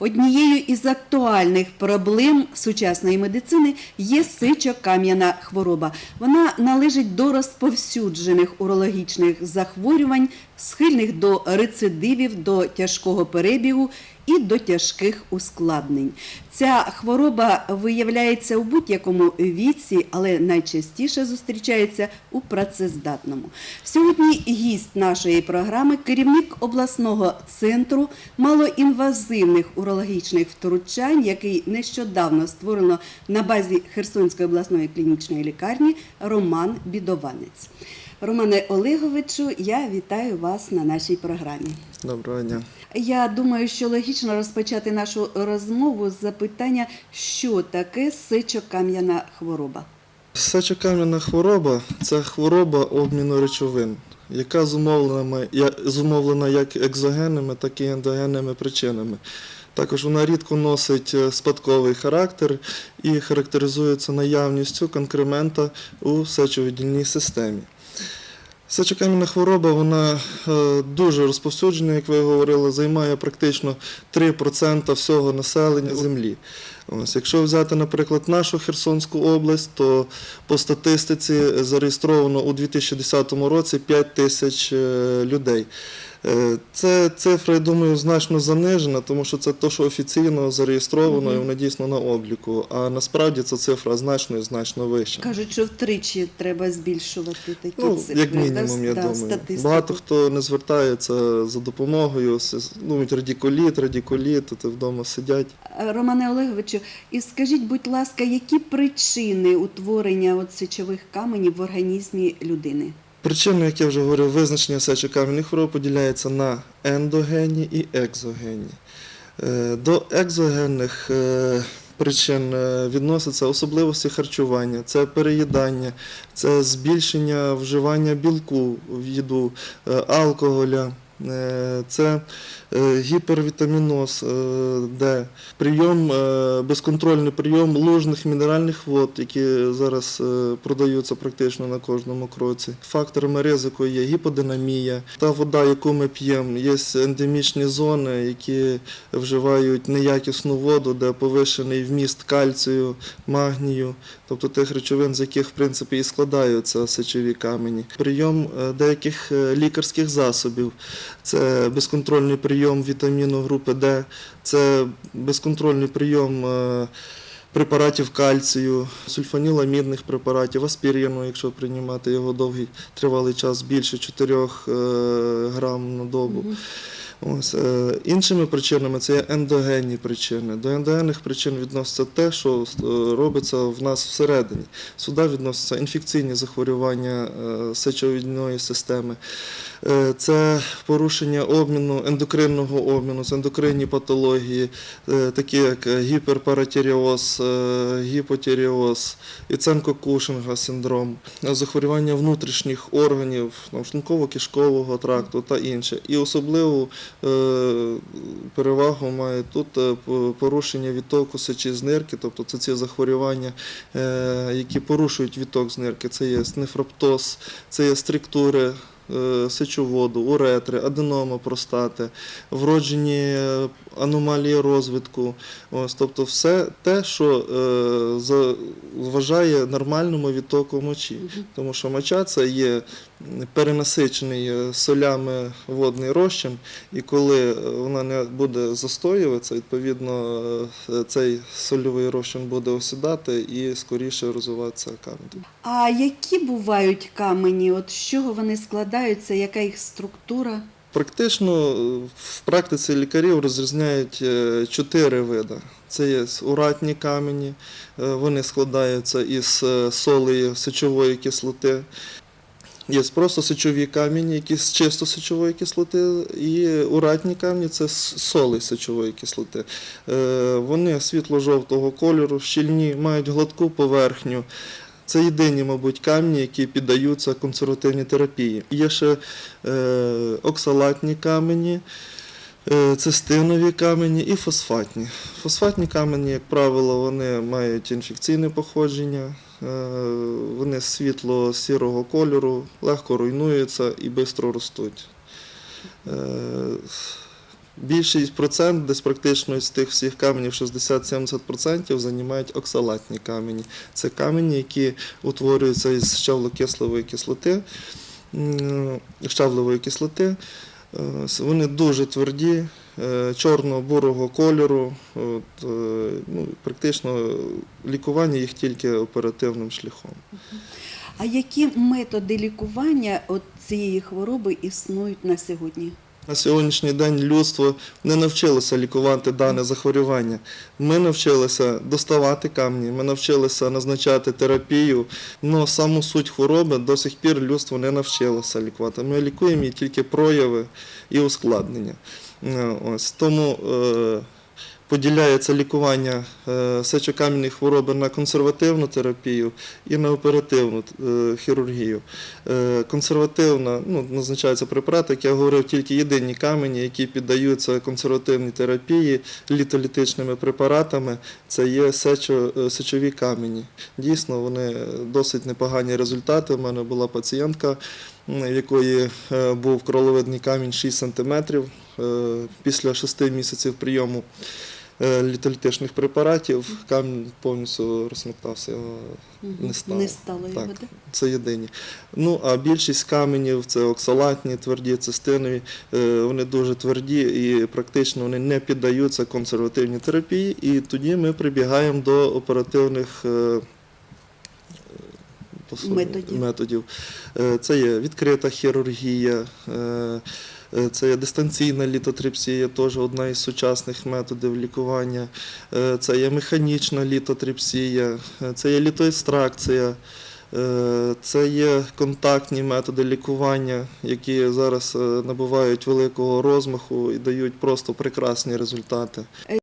Однією із актуальних проблем сучасної медицини є сичокам'яна хвороба. Вона належить до розповсюджених урологічних захворювань, схильних до рецидивів, до тяжкого перебігу і до тяжких ускладнень. Ця хвороба виявляється у будь-якому віці, але найчастіше зустрічається у працездатному. Сьогодні гість нашої програми, керівник обласного центру малоінвазивних урологічних втручань, який нещодавно створено на базі Херсонської обласної клінічної лікарні Роман Бідованець. Романе Олеговичу, я вітаю вас на нашій програмі. Доброго дня. Я думаю, що логічно розпочати нашу розмову з запитання, що таке сичокам'яна хвороба. Сечокам'яна хвороба це хвороба обміну речовин, яка зумовлена як екзогенними, так і ендогенними причинами. Також вона рідко носить е, спадковий характер і характеризується наявністю конкремента у сечовидільній системі. Сечокам'яна хвороба вона е, дуже розповсюджена, як ви говорили, займає практично 3% всього населення землі. Ось, якщо взяти, наприклад, нашу Херсонську область, то по статистиці зареєстровано у 2010 році 5 тисяч е, людей. Е, Це цифра, я думаю, значно занижена, тому що це те, що офіційно зареєстровано і воно дійсно на обліку. А насправді ця цифра значно і значно вища. Кажуть, що втричі треба збільшувати такі Ну, цифри. як мінімум, я да, думаю. статистику. Багато хто не звертається за допомогою, ну, радікуліт, радікуліт, то вдома сидять. Романе Олеговичу, і скажіть, будь ласка, які причини утворення от сечових каменів в організмі людини? Причини, як я вже говорив, визначення сечокам'яних хвороб поділяється на ендогенні і екзогенні. Е, До екзогенних е, причин е, відносяться особливості харчування, це переїдання, це збільшення вживання білку в їду, алкоголя. Е, Це е, гіпервітаміноз, е, Д, прийом, безконтрольний прийом лужних мінеральних вод, які зараз продаються практично на кожному кроці. Факторами ризику є гіподинамія. Та вода, яку ми п'ємо, є ендемічні зони, які вживають неякісну воду, де повищений вміст кальцію, магнію, тобто тих речовин, з яких в принципі і складаються сечові камені. Прийом деяких лікарських засобів. Це безконтрольний прийом вітаміну групи Д, це безконтрольний прийом е, препаратів кальцію, сульфаніламідних препаратів, аспірину, якщо приймати його довгий тривалий час більше 4 е, грам на добу. Ось, е, іншими причинами це є ендогенні причини. До ендогенних причин відноситься те, що е, робиться в нас всередині. Сюди відносяться інфекційні захворювання е, сечовідної системи. Це порушення обміну, ендокринного обміну, це ендокринні патології, такі як гіперпаратіріоз, гіпотіріоз, Іценко-Кушинга синдром, е, захворювання внутрішніх органів, там, шлунково-кишкового тракту та інше. І особливу е, перевагу має тут е, порушення відтоку сечі з нирки, тобто це ці захворювання, е, які порушують відток з нирки. Це є нефроптоз, це є стриктури е, сечоводу, уретри, аденома простати, вроджені е, аномалії розвитку. Ось, тобто все те, що е, зважає нормальному відтоку мочі. Тому що моча це є перенасичений е, солями водний розчин, і коли е, вона не буде застоюватися, відповідно е, цей сольовий розчин буде осідати і скоріше розвиватися камінь. А які бувають камені? От з чого вони складаються, яка їх структура? Практично в практиці лікарів розрізняють чотири види. Це є уратні камені, вони складаються із солею сечової кислоти. Є просто сечові камені, які з чисто сечової кислоти, і уратні камні це соли сечової кислоти. Е, Вони світло-жовтого кольору, щільні, мають гладку поверхню. Це єдині, мабуть, камні, які піддаються консервативній терапії. Є ще е, оксалатні камені, цистинові камені і фосфатні. Фосфатні камені, як правило, вони мають інфекційне походження, е, вони світло-сірого кольору, легко руйнуються і швидко ростуть. Е, Більшість процент, десь практично з тих всіх каменів 60-70% займають оксалатні камені. Це камені, які утворюються із щавлокислової кислоти, м, кислоти. Е, Вони дуже тверді, е, чорно-бурого кольору. От, е, ну, практично лікування їх тільки оперативним шляхом. А які методи лікування от цієї хвороби існують на сьогодні? На сьогоднішній день людство не навчилося лікувати дане захворювання. Ми навчилися доставати камні, ми навчилися назначати терапію, але саму суть хвороби до сих пір людство не навчилося лікувати. Ми лікуємо її тільки прояви і ускладнення. Е, Ось тому е, поділяється лікування е, сечокам'яної хвороби на консервативну терапію і на оперативну е, хірургію. Е, Консервативна, ну, назначаються препарати, як я говорив, тільки єдині камені, які піддаються консервативній терапії літолітичними препаратами, це є сечо, сечові камені. Дійсно, вони досить непогані результати. У мене була пацієнтка, в якої був кроловидний камінь 6 см. Після 6 місяців прийому літолітичних препаратів камінь повністю розсмоктався. Не стало. Не стало його, Так. Це єдині. Ну а більшість каменів це оксалатні, тверді, цистинові. е, Вони дуже тверді і практично вони не піддаються консервативній терапії. І тоді ми прибігаємо до оперативних. Методів. методів. Е, Це є відкрита хірургія, е, е, це є дистанційна літотрипсія, теж одна із сучасних методів лікування. Це є механічна літотрипсія, це є літоекстракція. Це є контактні методи лікування, які зараз набувають великого розмаху і дають просто прекрасні результати.